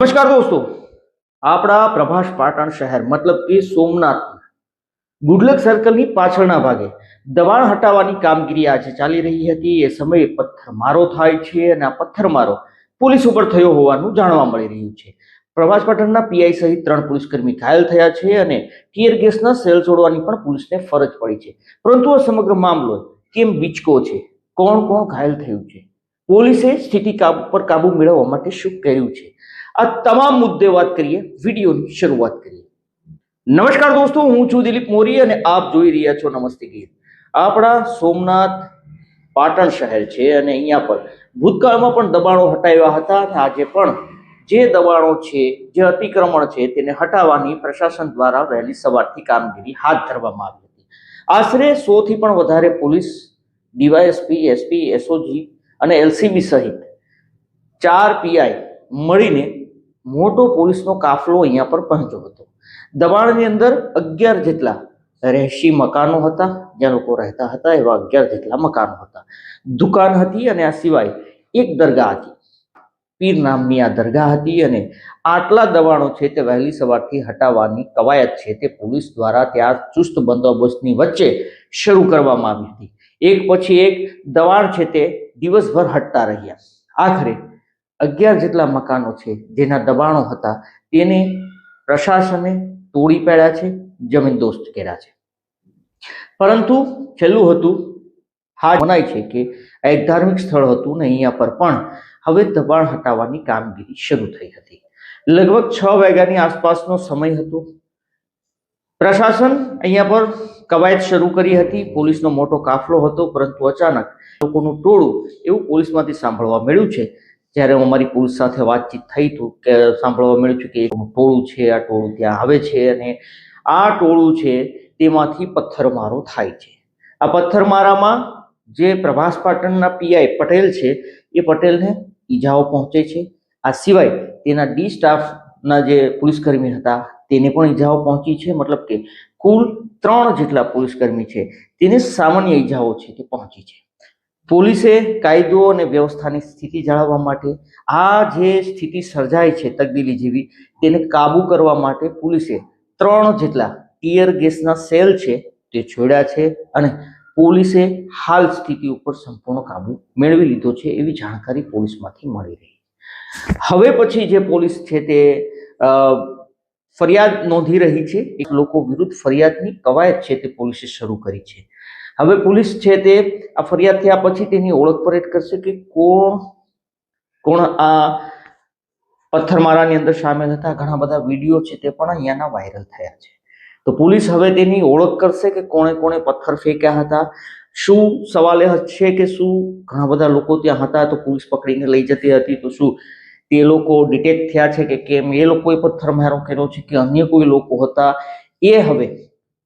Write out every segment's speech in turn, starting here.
નમસ્કાર દોસ્તો. આપણા પ્રભાસ પાટણ શહેર, મતલબ કે સોમનાથ, ગુડલક સર્કલની પાછળના ભાગે દબાણ હટાવવાની કામગીરી આજે ચાલી રહી હતી. એ સમયે પથ્થરમારો થાય છે અને આ પથ્થરમારો પોલીસ ઉપર થયો હોવાનું જાણવા મળી રહ્યું છે. પ્રભાસ પાટણના પીઆઈ સહિત ત્રણ પોલીસકર્મી ઘાયલ થયા છે અને ટીયર ગેસના સેલ છોડવાની પણ પોલીસને ફરજ પડી છે. પરંતુ આ સમગ્ર મામલો કેમ બીચકો છે? કોણ કોણ ઘાયલ થયું છે? પોલીસે સ્થિતિ પર કાબુ મેળવવા માટે શું કર્યું છે? આ તમામ મુદ્દે વાત કરીએ, વિડીયોની શરૂઆત કરીએ. નમસ્કાર દોસ્તો, હું છું દિલીપ મોરી અને આપ જોઈ રહ્યા છો નમસ્તે ગીર. આપણા સોમનાથ પાટણ શહેર છે અને અહીંયા પર ભૂતકાળમાં પણ દબાણો હટાવ્યા હતા અને આજે પણ જે દબાણો છે, જે અતિક્રમણ છે તેને હટાવવાની પ્રશાસન દ્વારા વહેલી સવારથી કામગીરી હાથ ધરવામાં આવી હતી. આશરે સોથી પણ વધારે પોલીસ, ડીવાયએસપી, એસપી, એસઓજી અને એલસીબી સહિત ચાર પીઆઈ મળીને મોટો પોલીસનો કાફલો અહીંયા પર પહોંચ્યો હતો. દબાણની અંદર અગિયાર જેટલા રહેશી મકાનો હતા, જ્યાં લોકો રહેતા હતા, એવા અગિયાર જેટલા મકાનો હતા. દુકાન હતી અને આ સિવાય એક દરગાહ હતી. પીર નામની આ દરગાહ હતી અને આટલા દબાણો છે તે વહેલી સવારથી હટાવવાની કવાયત છે તે પોલીસ દ્વારા ત્યાં ચુસ્ત બંદોબસ્તની વચ્ચે શરૂ કરવામાં આવી હતી. એક પછી એક દબાણ છે તે દિવસભર હટતા રહ્યા. આખરે અગિયાર જેટલા મકાનો છે, જેના દબાણો હતા, તેને પ્રશાસને તોડી પાડ્યા છે જમીનદોસ્ત કર્યા છે. પરંતુ છેલ્લું હતું, હા મનાય છે કે આ એક ધાર્મિક સ્થળ હતું ને અહીંયા પર પણ હવે દબાણ હટાવવાની કામગીરી શરૂ થઈ હતી. લગભગ છ વાગ્યાની આસપાસનો સમય હતો. પ્રશાસન અહીંયા પર કવાયત શરૂ કરી હતી. પોલીસનો મોટો કાફલો હતો, પરંતુ અચાનક લોકોનું ટોળું એવું પોલીસમાંથી સાંભળવા મળ્યું છે જ્યારે હું મારી પોલીસ સાથે વાતચીત થઈ હતું કે સાંભળવા મળ્યું છે કે એક ટોળું છે, આ ટોળું ત્યાં આવે છે અને આ ટોળું છે તેમાંથી પથ્થરમારો થાય છે. આ પથ્થરમારામાં જે પ્રભાસ પાટણના પીઆઈ પટેલ છે, એ પટેલને ઈજાઓ પહોંચે છે. આ સિવાય તેના ડી સ્ટાફના જે પોલીસકર્મી હતા, તેને પણ ઈજાઓ પહોંચી છે. મતલબ કે કુલ ત્રણ જેટલા પોલીસકર્મી છે, તેને સામાન્ય ઈજાઓ છે તે પહોંચી છે. પોલીસે કાયદો અને વ્યવસ્થાની સ્થિતિ જાળવવા માટે આ જે સ્થિતિ સર્જાય છે તકદીલી જેવી તેને કાબૂ કરવા માટે પોલીસે ત્રણ જેટલા ટીયર ગેસના સેલ છે તે છોડ્યા છે અને પોલીસે હાલ સ્થિતિ ઉપર સંપૂર્ણ કાબૂ મેળવી લીધો છે એવી જાણકારી પોલીસમાંથી મળી રહી હવે પછી જે પોલીસ છે તે ફરિયાદ નોંધી રહી છે. એક લોકો વિરુદ્ધ ફરિયાદની કવાયત છે તે પોલીસે શરૂ કરી છે. હવે પોલીસ છે તે આ ફરિયાદ થયા પછી તેની ઓળખ પરેડ કરશે કે કોણ કોણ આ પથ્થરમારાની અંદર સામેલ હતા. ઘણા બધા વીડિયો છે તે પણ અહીંયાના વાયરલ થયા છે. તો પોલીસ હવે તેની ઓળખ કરશે કે કોણે કોણે પથ્થર ફેંક્યા હતા. શું સવાલ એ છે કે શું? ઘણા બધા લોકો ત્યાં હતા તો પોલીસ પકડીને લઈ જતી હતી. તો શું તે લોકો ડિટેક્ટ થયા છે કે કેમ? એ લોકોએ પથ્થરમારો કર્યો છે કે અન્ય કોઈ લોકો હતા? એ હવે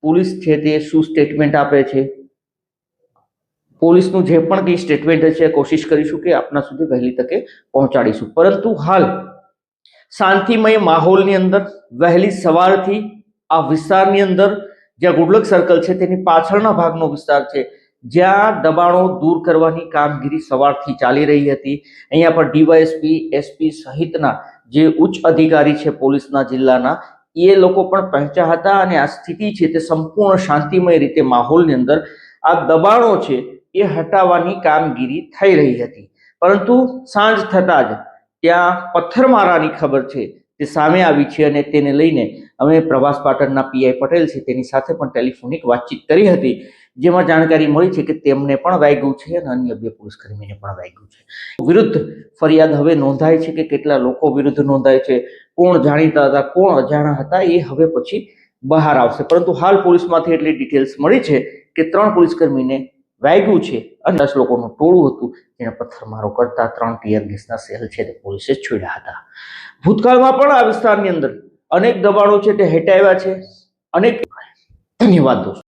પોલીસ છે તે શું સ્ટેટમેન્ટ આપે છે? પોલીસનું જે પણ કંઈ સ્ટેટમેન્ટ છે કોશિશ કરીશું કે આપના સુધી વહેલી તકે પહોંચાડીશું. પરંતુ હાલ શાંતિમય માહોલની અંદર, વહેલી સવારથી આ વિસ્તારની અંદર જ્યાં ગુડલક સર્કલ છે, તેની પાછળના ભાગનો વિસ્તાર છે, જ્યાં દબાણો દૂર કરવાની કામગીરી સવારથી ચાલી રહી હતી. અહીંયા પર ડીવાયએસપી, એસપી સહિતના જે ઉચ્ચ અધિકારી છે પોલીસના જિલ્લાના, એ લોકો પણ પહોંચ્યા હતા અને આ સ્થિતિ છે તે સંપૂર્ણ શાંતિમય રીતે માહોલની અંદર આ દબાણો છે એ હટાવવાની કામગીરી થઈ રહી હતી. પરંતુ સાંજ થતાં જ ત્યાં પથ્થરમારાની ખબર છે તે સામે આવી છે અને તેને લઈને અમે પ્રવાસ પાટણના પીઆઈ પટેલ છે તેની સાથે પણ ટેલિફોનિક વાતચીત કરી હતી. જેમાં જાણકારી મળી છે કે તેમને પણ વાગ્યું છે અને અન્ય બે પોલીસકર્મીને પણ વાગ્યું છે. વિરુદ્ધ ફરિયાદ હવે નોંધાય છે કે કેટલા લોકો વિરુદ્ધ નોંધાય છે, કોણ જાણીતા હતા, કોણ અજાણા હતા એ હવે પછી બહાર આવશે. પરંતુ હાલ પોલીસમાંથી એટલી ડિટેલ્સ મળી છે કે ત્રણ પોલીસકર્મીને વાગ્યું છે અને દસ લોકોનું ટોળું હતું. જેને પથ્થરમારો કરતા ત્રણ ટીયર ગેસના સેલ છે તે પોલીસે છોડ્યા હતા. ભૂતકાળમાં પણ આ વિસ્તારની અંદર અનેક દબાણો છે તે હટાવ્યા છે. અનેક ધન્યવાદ દોસ્તો.